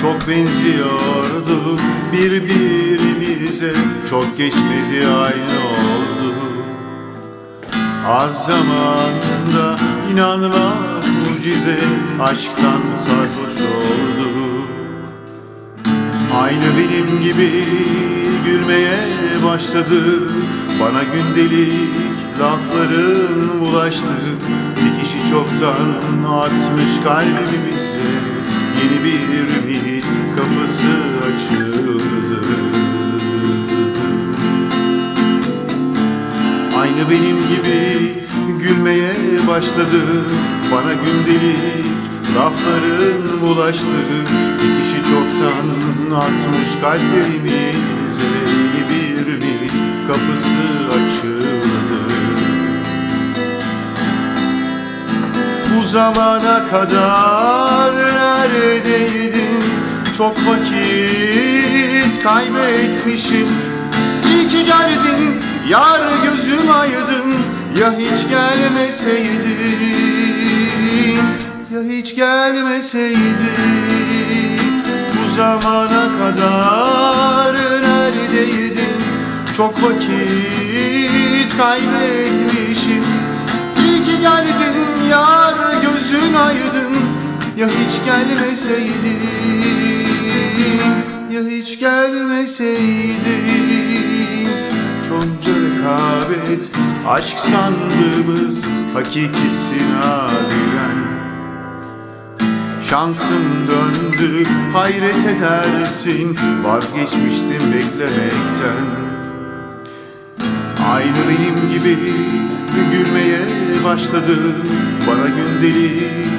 çok benziyordu birbirimize. Çok geçmedi aynı oldu. Az zamanda inanma mucize Aşktan sarhoş olduk Aynı benim gibi gülmeye başladı. Bana gündelik lafların ulaştı. Bir kişi çoktan atmış kalbimize Yeni bir ümit kapısı açıldı. Aynı benim gibi gülmeye başladı. Bana gündelik lafların ulaştı Bir çoktan atmış kalplerimize Yeni bir ümit kapısı açıldı zamana kadar neredeydin? Çok vakit kaybetmişim İyi ki geldin, yar gözüm aydın Ya hiç gelmeseydin, ya hiç gelmeseydin Bu zamana kadar neredeydin? Çok vakit kaybetmişim İyi ki geldin yar Ya hiç gelmeseydin Ya hiç gelmeseydin Çonca rekabet aşk sandığımız Hakikisi nadiren Şansım döndü hayret edersin. Vazgeçmiştim beklemekten. Aynı benim gibi gülmeye başladın Bana gündelik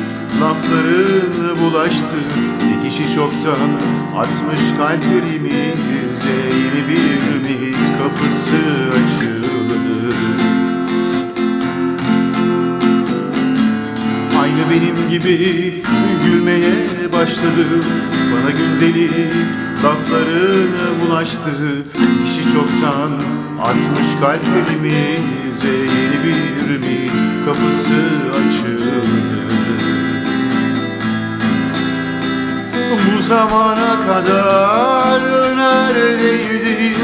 lafların bulaştı. Bir kişi çoktan atmış kalplerimize Yeni bir ümit kapısı açıldı. Aynı benim gibi gülmeye başladım Bana gündelik lafların bulaştı. Kişi çoktan atmış kalplerimize Yeni bir ümit kapısı açıldı Bu zamana kadar neredeydin?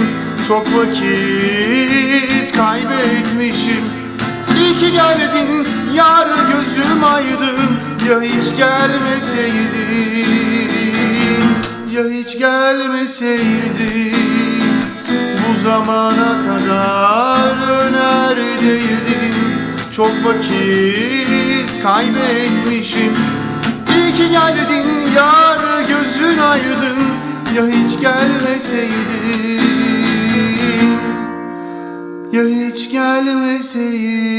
Çok vakit kaybetmişim. İyi ki geldin yar gözüm aydın. Ya hiç gelmeseydin Ya hiç gelmeseydin. Bu zamana kadar neredeydin Çok vakit kaybetmişim İyi ki geldin yar gözün aydın. Ya hiç gelmeseydin? Ya hiç gelmeseydin